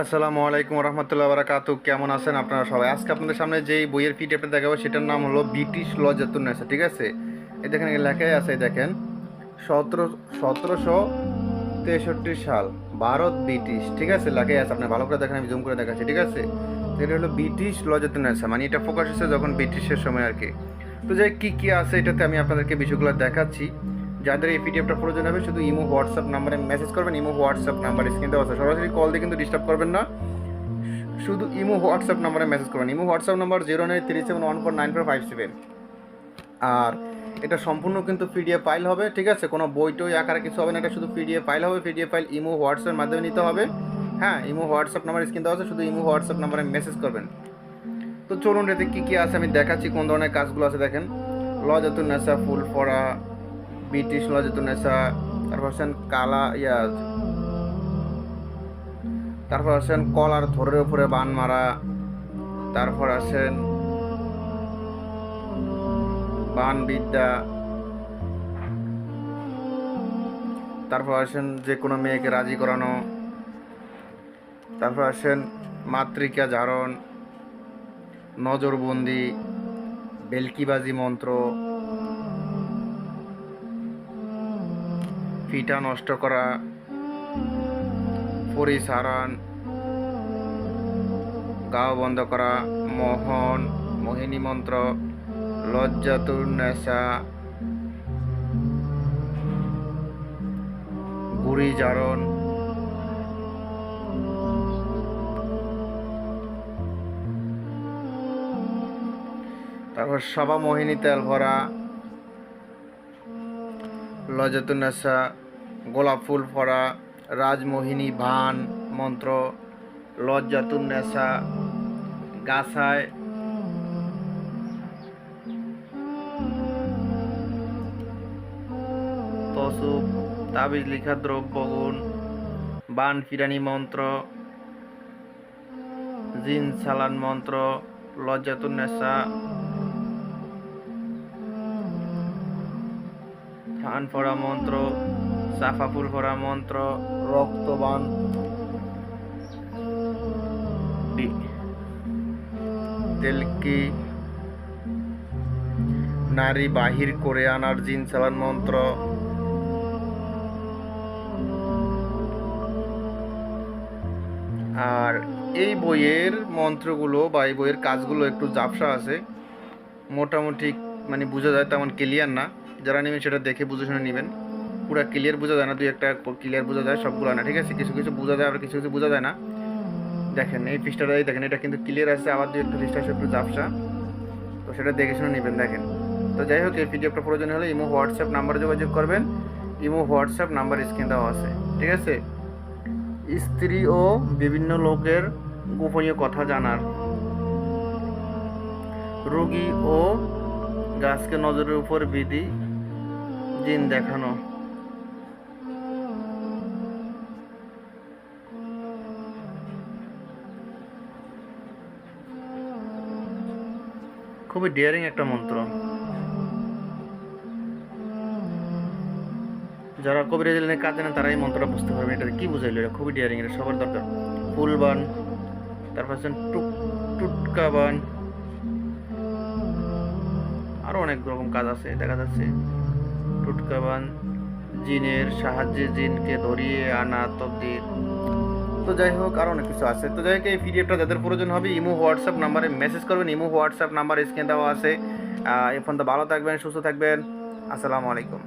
আসসালামু আলাইকুম রহমতুল্লাহ বারাকাতু। কেমন আছেন আপনারা সবাই? আজকে আপনাদের সামনে যেই বইয়ের পিডিএফটা দেখাবো, সেটার নাম হলো ব্রিটিশ লজাতুন্নেসা ঠিক আছে? এই দেখেন লেখাই আছে দেখেন। সতেরো, সতেরোশো তেষট্টি সাল, ভারত ব্রিটিশ, ঠিক আছে? লেখাই আছে আপনি ভালো করে দেখেন, আমি জুম করে দেখাচ্ছি, ঠিক আছে? এটা হলো ব্রিটিশ লজাতুন্নেসা মানে এটা ফোকাস হচ্ছে যখন ব্রিটিশের সময় আর কি। তো যাই কী কী আছে এটাতে আমি আপনাদেরকে বিষয়গুলো দেখাচ্ছি। যাদের এই পিডিএফটা প্রয়োজন হবে, শুধু ইমো, হোয়াটসঅ্যাপ নাম্বারে মেসেজ করবেন, ইমো, হোয়াটসঅ্যাপ নাম্বার স্ক্রিন দেওয়া আছে। সরাসরি কল দিয়ে কিন্তু ডিস্টার্ব করবেন না। শুধু ইমো, হোয়াটসঅ্যাপ নাম্বারে মেসেজ করবেন। Imo, WhatsApp number zero nine three seven one four nine four five seven আর এটা সম্পূর্ণ কিন্তু পিডিএফ ফাইল হবে, ঠিক আছে? কোনো বই টই আকারে কিছু হবে না, এটা শুধু পিডিএফ ফাইল হবে। পিডিএফ ফাইল ইমো, হোয়াটসঅ্যাপের মাধ্যমে নিতে হবে। হ্যাঁ ইমো, হোয়াটসঅ্যাপ নাম্বার স্ক্রিন দেওয়া আছে, শুধু ইমো, হোয়াটসঅ্যাপ নাম্বারে মেসেজ করবেন। তো চলুন, এতে কী কী আছে আমি দেখাচ্ছি, কোন ধরনের কাজগুলো আছে দেখেন। লজাতুন নেশা ফুল ফরা ব্রিটিশ লজাতুনেসা তারপর আছেন কালা ইয়া তারপর আছেন কলার ধরের উপরে বান মারা তারপর আছেন বান বিদ্যা তারপর আসেন যে কোনো মেয়েকে রাজি করানো তারপর আসেন মাতৃকা জারণ নজরবন্দি বেলকিবাজি মন্ত্র ফিটা নষ্ট করা, পরিসারণ, গাও বন্ধ করা, মোহন, মোহিনী মন্ত্র লজ্জাতুন্নেসা গুড়ি জারণ। তারপর সবা মোহিনী তেল ভরা লজাতুন্নেসা গোলাপ ফুল ফরা, রাজমোহিনী, ভান, মন্ত্র লজ্জাতুন্নেসা গাছায়। তসুপ, তাবিজ লিখা দ্রব্যগুণ বান ফিরানি মন্ত্র, জিন সালান মন্ত্র লজ্জাতুন্নেসা থান ফোড়া মন্ত্র সাফা ফুল ফোড়া মন্ত্র, রক্তবান। তেলকি নারী বাহির করে আনার জিন চালান মন্ত্র। আর এই বইয়ের মন্ত্রগুলো বা এই বইয়ের কাজগুলো একটু জাপসা আছে। মোটামুটি মানে বোঝা যায় তেমন ক্লিয়ার না। যারা নেবেন সেটা দেখে বুঝে শুনে নেবেন। পুরো ক্লিয়ার বোঝা যায় না, দুই একটা ক্লিয়ার বোঝা যায়, সবগুলো না, ঠিক আছে? কিছু কিছু বোঝা যায় আর কিছু কিছু বোঝা যায় না। দেখেন, এই পৃষ্ঠাটাই দেখেন, এটা কিন্তু ক্লিয়ার আছে, আবার দুই একটা আছে একটু জাপসা তো সেটা দেখে শুনে নেবেন, দেখেন। তো যাই হোক, এই পিডিএফটা প্রয়োজন হলে ইমো, হোয়াটসঅ্যাপ নাম্বারে যোগাযোগ করবেন। ইমো, হোয়াটসঅ্যাপ নাম্বার স্ক্রিন দেওয়া আছে, ঠিক আছে? স্ত্রী ও বিভিন্ন লোকের গোপনীয় কথা জানার। রোগী ও গাছকে নজরের উপর বিধি জিন দেখানো। খুবই ডিয়ারিং একটা মন্ত্র। যারা কবিরাজ লাইনে কাজ জানেন তারা এই মন্ত্রটা বুঝতে পারবে এটা কি বুঝাইলো এটা? খুবই ডিয়ারিং এটা সবার দরকার। ফুলবান তারপর আছেন টুক টুটকাবান আরও অনেক রকম কাজ আছে, দেখা যাচ্ছে। টুটকাবান জিনের সাহায্যে জিনকে ধরিয়ে আনা তবদির তো যাই হোক আরও অনেক কিছু আছে। তো যাই হোক, এই পিডিএফটা যাদের প্রয়োজন হবে, ইমো, হোয়াটসঅ্যাপ নাম্বারে মেসেজ করবেন। ইমো, হোয়াটসঅ্যাপ নাম্বার স্ক্রিন দেওয়া আছে। এই তো ভালো থাকবেন, সুস্থ থাকবেন। আসসালামু আলাইকুম।